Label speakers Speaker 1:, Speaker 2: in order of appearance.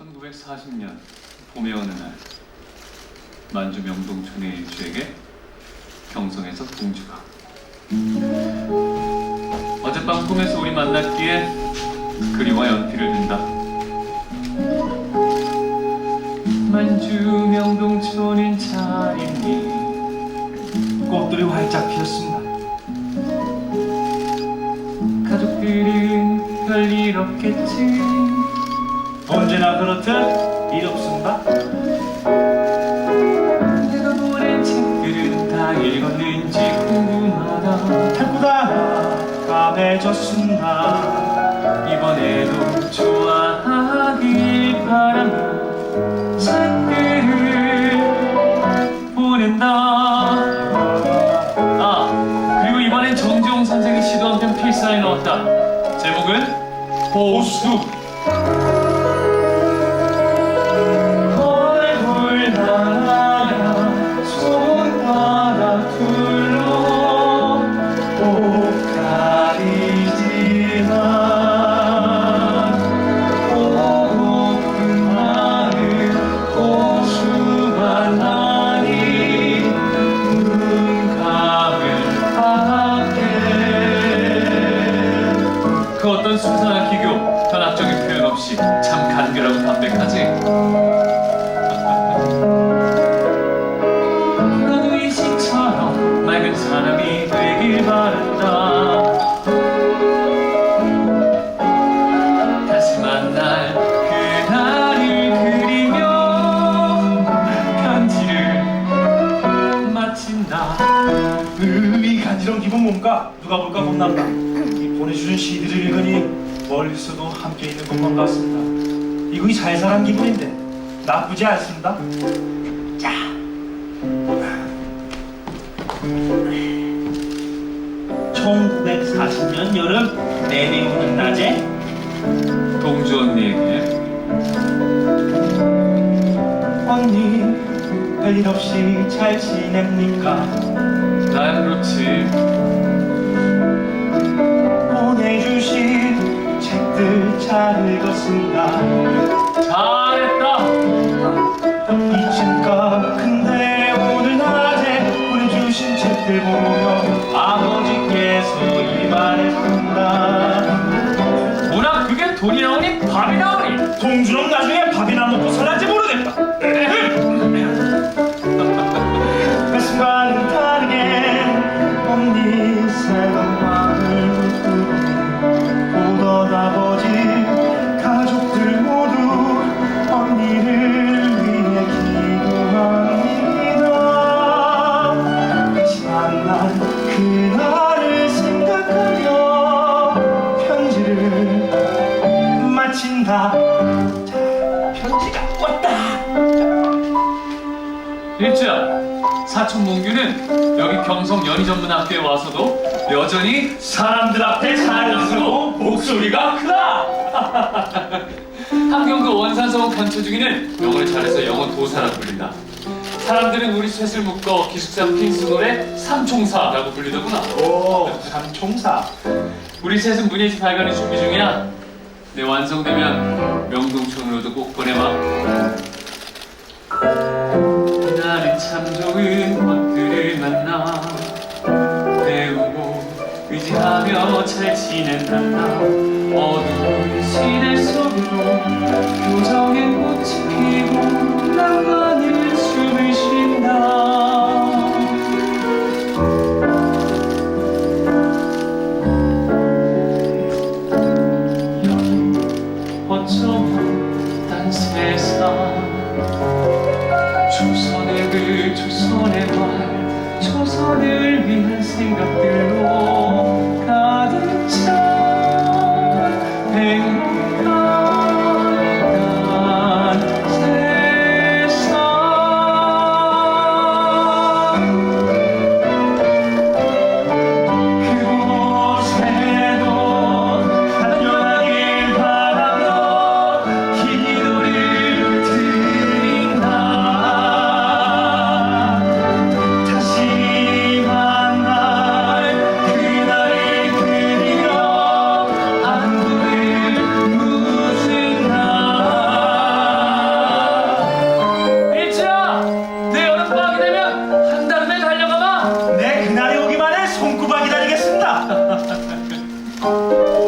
Speaker 1: 1940년 봄의 어느 날 만주 명동촌의 일주에게 경성에서 공주가 어젯밤 꿈에서 우리 만났기에 그리와 연필을 든다 만주 명동촌인 자리니
Speaker 2: 꽃들이 활짝 피었습니다.
Speaker 1: 가족들은 별일 없겠지
Speaker 2: 언제나 그렇듯 일 없습니다.
Speaker 1: 내가 보낸 책들은 다 읽었는지 궁금하다.
Speaker 2: 탈구다! 까매졌습니다.
Speaker 1: 이번에도 좋아하길 바라며 책들을 보낸다. 아 그리고 이번엔 정지용 선생이 시도 한 편 필사에 넣었다. 제목은 보수 없이 참 간결하고 담백하지? 너도 이 시처럼 맑은 사람이 되길 바란다. 다시 만날 그날을 그리며 편지를 마친다.
Speaker 2: 으이 간지러운 기분 뭔가? 누가 볼까? 겁난다. 이 보내주신 시들을 읽으니 멀리서도 함께 있는 것만 같습니다. 이거 잘 살한 기분인데 나쁘지 않습니다. 자. 1940년 여름 내내 오는 낮에
Speaker 1: 동주 언니에게
Speaker 2: 언니 별일 없이 잘 지냅니까?
Speaker 1: 난 그렇지
Speaker 2: 잘 읽었습니다.
Speaker 1: 잘했다
Speaker 2: 이쯤까 근데 오늘 낮에 보내주신 책들 보며 아버지께서 이 말했 자 편지가 왔다.
Speaker 1: 일주야 사촌 몽규는 여기 경성 연희전문학교에 와서도 여전히 사람들 앞에 잘나서고 목소리가 크다. 한경도 원산성 간초 중에는 영어를 잘해서 영어 도사라 불린다. 사람들은 우리 셋을 묶어 기숙사 노래 삼총사라고 불리더구나.
Speaker 2: 오 삼총사.
Speaker 1: 우리 셋은 문예지 발간을 준비 중이야 내 완성되면 명동촌으로도 꼭 보내봐 나는 참 좋은 것들을 만나 배우고 의지하며 잘 지낸단다. 어두운 시대 속에도 교정의 꽃이 피고 말 조선을 위한 생각 Mm-hmm.